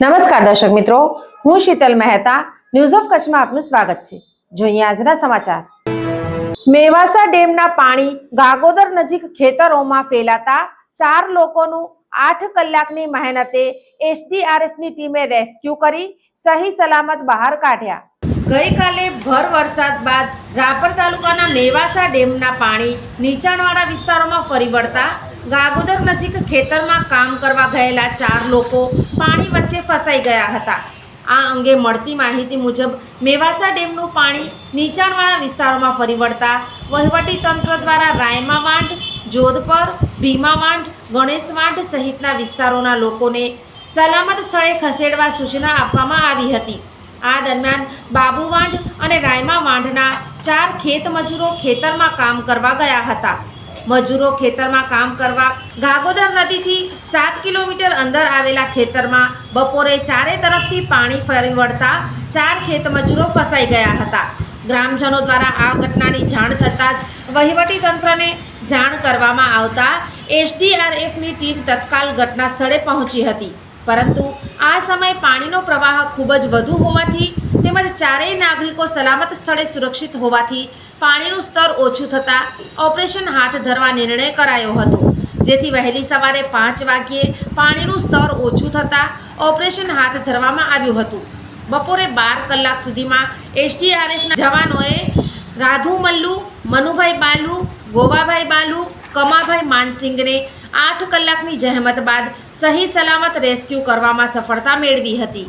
નમસ્કાર દર્શક મિત્રો, હું શીતલ મહેતા ન્યૂઝ ઓફ કચ્છમાં આપનું સ્વાગત છે. જોઈએ આજના સમાચાર. મેવાસા ડેમના પાણી ગાગોદર નજીક ખેતરોમાં ફેલાતા ચાર લોકોનું આઠ કલાકની મહેનતે એસડીઆરએફની ટીમે રેસ્ક્યુ કરી સહી સલામત બહાર કાઢ્યા. ગઈકાલે ભર વરસાદ બાદ રાપર તાલુકાના મેવાસા ડેમના પાણી નીચાણવાળા વિસ્તારોમાં ફરી વળતા ગાગોદર નજીક ખેતરમાં કામ કરવા ગયેલા ચાર લોકો પાણી વચ્ચે ફસાઈ ગયા હતા. આ અંગે મળતી માહિતી મુજબ, મેવાસા ડેમનું પાણી નીચાણવાળા વિસ્તારોમાં ફરી વળતા વહીવટી તંત્ર દ્વારા રાયમા વાંઢ, જોધપર, ભીમા વાંઢ, ગણેશ વાંઢ સહિતના વિસ્તારોના લોકોને સલામત સ્થળે ખસેડવા સૂચના આપવામાં આવી હતી. આ દરમિયાન બાબુ વાંઢ અને રાયમા વાંઢના ચાર ખેત મજૂરો ખેતરમાં કામ કરવા ગયા હતા. મજૂરો ખેતરમાં કામ કરવા ગાગોદર નદીથી સાત કિલોમીટર અંદર આવેલા ખેતરમાં બપોરે ચારે તરફથી પાણી ફરી વળતા ચાર ખેત મજૂરો ફસાઈ ગયા હતા. ગ્રામજનો દ્વારા આ ઘટનાની જાણ થતાં જ વહીવટી તંત્રને જાણ કરવામાં આવતા એસડીઆરએફની ટીમ તત્કાલ ઘટના સ્થળે પહોંચી હતી. પરંતુ આ સમયે પાણીનો પ્રવાહ ખૂબ જ વધુ હોવાથી તેમજ ચારેય નાગરિકો સલામત સ્થળે સુરક્ષિત હોવાથી પાણીનું સ્તર ઓછું થતાં ઓપરેશન હાથ ધરવા નિર્ણય કરાયો હતો. જેથી વહેલી સવારે પાંચ વાગ્યે પાણીનું સ્તર ઓછું થતાં ઓપરેશન હાથ ધરવામાં આવ્યું હતું. બપોરે બાર કલાક સુધીમાં એસડીઆરએફના જવાનોએ રાધુ મલ્લુ મનુભાઈ બાલુ, ગોવાભાઈ બાલુ, કમાભાઈ માનસિંગને આઠ કલાકની જહેમત બાદ સહી સલામત રેસ્ક્યુ કરવામાં સફળતા મેળવી હતી.